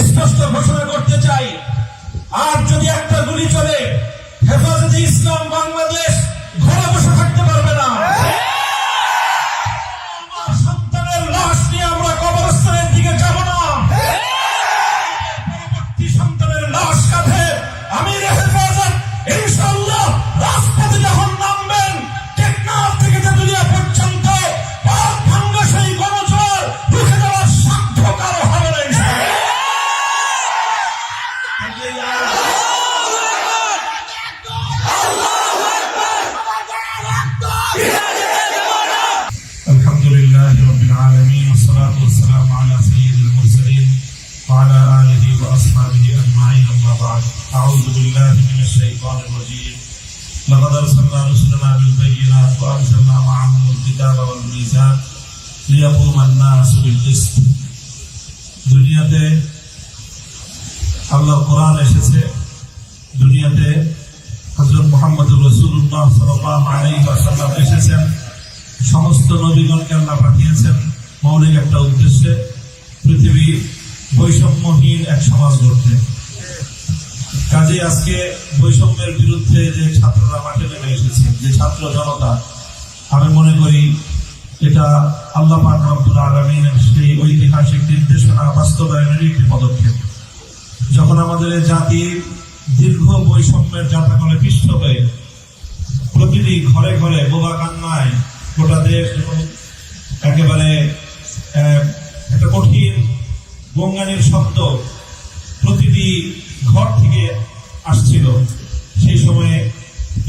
স্পষ্ট ঘোষণা করতে চাই আর যদি একটা গুলি চলে হেফাজতে ইসলাম বাংলাদেশ الشيطان الرجيم لقد أرسلنا رسلنا بالبينات وأنزلنا معهم الكتاب والميزان ليقوم الناس بالقسط দুনিয়াতে আল্লাহর কোরআন এসেছে দুনিয়াতে হযরত মুহাম্মদুর রাসূলুল্লাহ সাল্লাল্লাহু আলাইহি ওয়াসাল্লাম এসেছেন সমস্ত নবীগণকে আল্লাহ পাঠিয়েছেন মৌলিক একটা উদ্দেশ্যে পৃথিবী বৈষম্যহীন এক সমাজ গড়তে কাজে আজকে বৈষম্যের বিরুদ্ধে যে ছাত্ররা মাঠে নেমে এসেছে, যে ছাত্র জনতা, আমি মনে করি এটা আল্লাহ পাক রব্বুল আলমিনের সেই ঐতিহাসিক নির্দেশনা বাস্তবায়নের একটি পদক্ষেপ। যখন আমাদের জাতির দীর্ঘ বৈষম্যের জাতাকলে পিষ্ট হয়ে প্রতিটি ঘরে ঘরে বোবা কান্নায় গোটা দেশ এবং একেবারে একটা কঠিন গঙ্গানির শব্দ প্রতিটি ঘর থেকে আসছিল। সেই সময়ে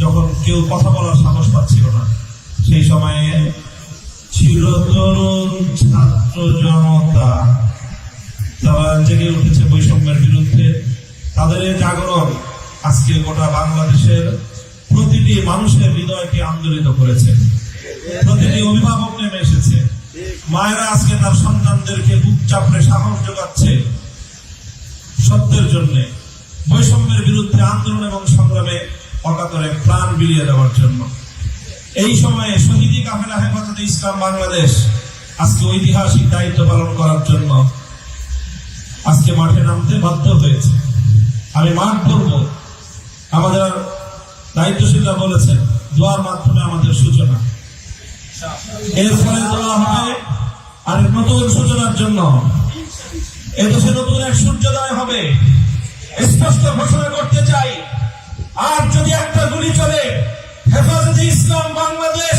যখন কেউ কথা বলার সাহস পাচ্ছিল না, সেই সময়ে ছিল তরুণ ছাত্র জনতা। তারা জেগে উঠেছে বৈষম্যের বিরুদ্ধে। তাদের জাগরণ আজকে গোটা বাংলাদেশের প্রতিটি মানুষের হৃদয়কে আন্দোলিত করেছে। প্রতিটি অভিভাবক নেমে এসেছে। মায়েরা আজকে তার সন্তানদেরকে বুক চাপড়ে সাহস যোগাচ্ছে। সত্যের জন্য বৈষম্যের বিরুদ্ধে আন্দোলন এবং সংগ্রামে অকাতরে প্রাণ বিলিয়ে দেওয়ার জন্য। এই সময়ে শহীদি কাফেলা হেফাজতে ইসলাম বাংলাদেশ আজকে ঐতিহাসিক দায়িত্ব পালন করার জন্য আজকে মাঠে নামতে বাধ্য হয়েছে। আমি মাঠ করব আমাদের দায়িত্বশীলরা বলেছেন, দোয়ার মাধ্যমে আমাদের সূচনা। এর ফলে দোয়া হবে আর নতুন সূচনার জন্য। এদেশে নতুন এক সূর্যোদয় হবে। স্পষ্ট ঘোষণা করতে চাই আর যদি একটা গুলি চলে হেফাজতে ইসলাম বাংলাদেশ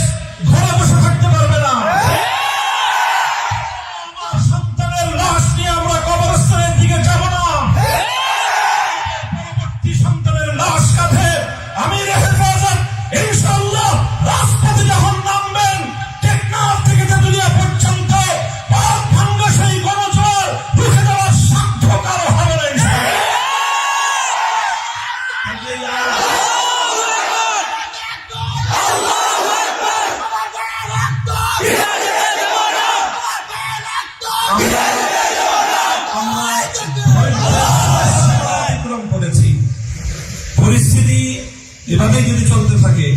এভাবে যদি চলতে থাকে,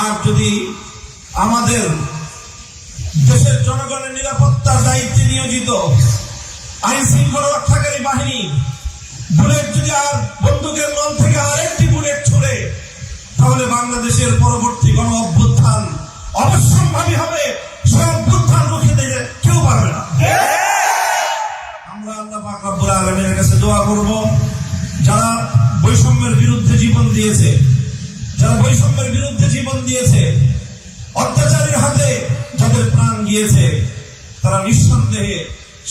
আর যদি আমাদের দেশের জনগণের নিরাপত্তার দায়িত্বে নিয়োজিত আইন শৃঙ্খলা রক্ষাকারী বাহিনী, বুলেট যদি আর বন্দুকের নল থেকে আরেকটি বুলেট ছুড়ে, তাহলে বাংলাদেশের পরবর্তী গণ অভ্যুত্থান অবশ্যম্ভাবী হবে। সে অভ্যুত্থান রুখে দিতে কেউ পারবে না। আমরা আল্লাহ পাক রব্বুল আলামিনের কাছে দোয়া করব, যারা বৈষম্যের বিরুদ্ধে জীবন দিয়েছে বিরুদ্ধে জীবন দিয়েছে। অত্যাচারীর হাতে যাদের প্রাণ গিয়েছে, তারা নিঃসন্দেহে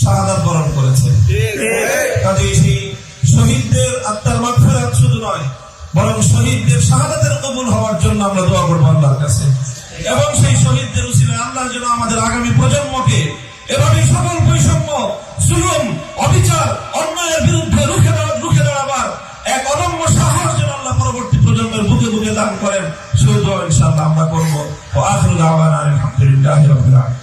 শাহাদাত বরণ করেছে। কাজেই সেই শহীদদের আত্মার মাগফিরাত শুধু নয়, বরং শহীদদের শাহাদাতের কবুল হওয়ার জন্য আমরা দোয়া করব আল্লাহর কাছে। এবং সেই শহীদদের উসিলায় আল্লাহ যেন আমাদের আগামী প্রজন্মকে এভাবে সকল বৈষম্য, জুলুম, অবিচার ইনশাআল্লাহ আমরা করব। আলহামদুলিল্লাহি